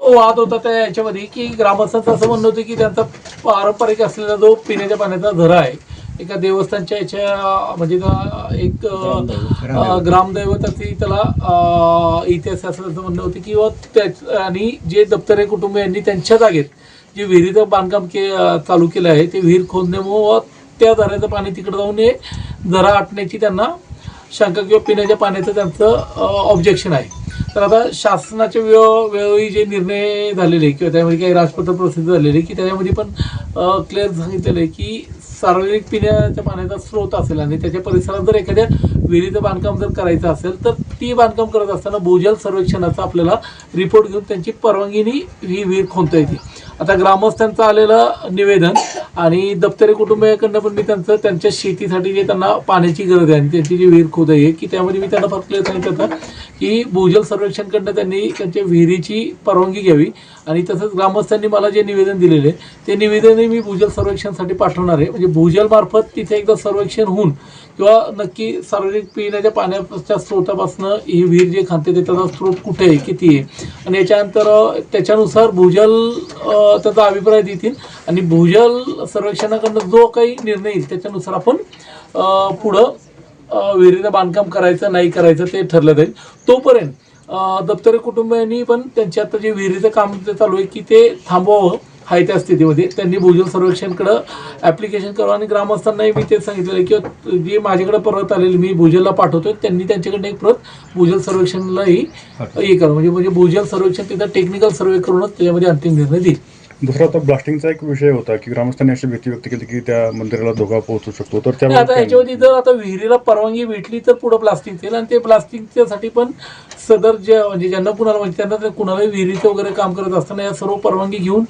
वाद होता त्या याच्यामध्ये की ग्रामस्थांचं असं म्हणणं होतं की त्यांचा पारंपरिक असलेला जो पिण्याच्या पाण्याचा झरा आहे एका देवस्थानच्या याच्या म्हणजे एक ग्रामदैवताची त्याला इतिहास असल्याचं म्हणणं होतं की व त्या आणि जे दप्तरे कुटुंब यांनी त्यांच्या जागेत जे विहिरीचं बांधकाम के चालू केलं आहे ते विहीर खोदण्यामुळं व त्या झऱ्याचं पाणी तिकडे जाऊन हे झरा आटण्याची त्यांना शंका किंवा पिण्याच्या पाण्याचं त्यांचं ऑब्जेक्शन आहे. तर आता शासनाचे वेळो वेळोवेळी जे निर्णय झालेले किंवा त्यामध्ये काही राजपत्र प्रसिद्ध झालेले की त्याच्यामध्ये पण क्लिअर सांगितलेलं आहे की सार्वजनिक पिण्याच्या पाण्याचा स्रोत असेल आणि त्याच्या परिसरात जर एखाद्या विहिरीचं बांधकाम जर करायचं असेल तर ती बांधकाम करत असताना भूजल सर्वेक्षणाचा आपल्याला रिपोर्ट घेऊन त्यांची परवानगीनी ही विहीर खोदता येते. आता ग्रामस्थांचं आलेलं निवेदन आणि दप्तरी कुटुंबियाकडनं पण मी त्यांचं त्यांच्या शेतीसाठी जे त्यांना पाण्याची गरज आहे आणि त्यांची जी विहीर खोद आहे की त्यामध्ये मी त्यांना फक्त सांगितलं होतं की भूजल सर्वेक्षणकडनं त्यांनी त्यांच्या विहिरीची परवानगी घ्यावी. आणि तसंच ग्रामस्थांनी मला जे निवेदन दिलेले आहे, ते निवेदनही मी भूजल सर्वेक्षणसाठी पाठवणार आहे. म्हणजे भूजलमार्फत तिथे एकदा सर्वेक्षण होऊन किंवा नक्की सार्वजनिक पिण्याच्या पाण्याच्या स्रोतापासून ही विहीर जे खाते ते त्याचा स्रोत कुठे आहे किती आहे? आणि याच्यानंतर त्याच्यानुसार भूजल त्याचा अभिप्राय देतील. आणि भूजल सर्वेक्षणाकडनं जो काही निर्णय येईल त्याच्यानुसार आपण पुढं विहिरीचं बांधकाम करायचं नाही करायचं ते ठरलं जाईल. तोपर्यंत दप्तरी कुटुंबियांनी पण त्यांच्या आता जे विहिरीचं काम ते चालू आहे की ते थांबवावं आहे त्या स्थितीमध्ये. त्यांनी भूजल सर्वेक्षणकडं ॲप्लिकेशन करावं आणि ग्रामस्थांनाही मी तेच सांगितलेलं आहे किंवा जे माझ्याकडे परत आलेले मी भूजलला पाठवतोय त्यांनी त्यांच्याकडनं एक परत भूजल सर्वेक्षणलाही हे करा म्हणजे म्हणजे भूजल सर्वेक्षण तिथं टेक्निकल सर्वे करूनच त्याच्यामध्ये अंतिम निर्णय देईल. दुसरा आता ब्लास्टिंगचा एक विषय होता की ग्रामस्थांनी अशी भीती व्यक्त केली की त्या मंदिराला धोका पोहोचू शकतो. तर आता याच्यामध्ये जर आता विहिरीला परवानगी भेटली तर पुढं प्लास्टिक येईल आणि ते प्लास्टिकच्यासाठी पण सदर जे म्हणजे ज्यांना कुणाला म्हणजे त्यांना ते कुणालाही विहिरीचं वगैरे काम करत असताना या सर्व परवानगी घेऊन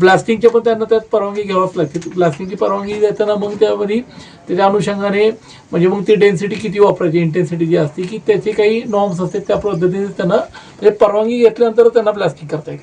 प्लास्टिकच्या पण त्यांना त्यात परवानगी घ्यावाच लागते. प्लास्टिकची परवानगी देताना मग त्यामध्ये त्याच्या अनुषंगाने म्हणजे मग ती डेन्सिटी किती वापरायची इंटेन्सिटी जी असते की त्याचे काही नॉर्म्स असतात त्या पद्धतीने त्यांना म्हणजे परवानगी घेतल्यानंतर त्यांना प्लास्टिक करता येईल.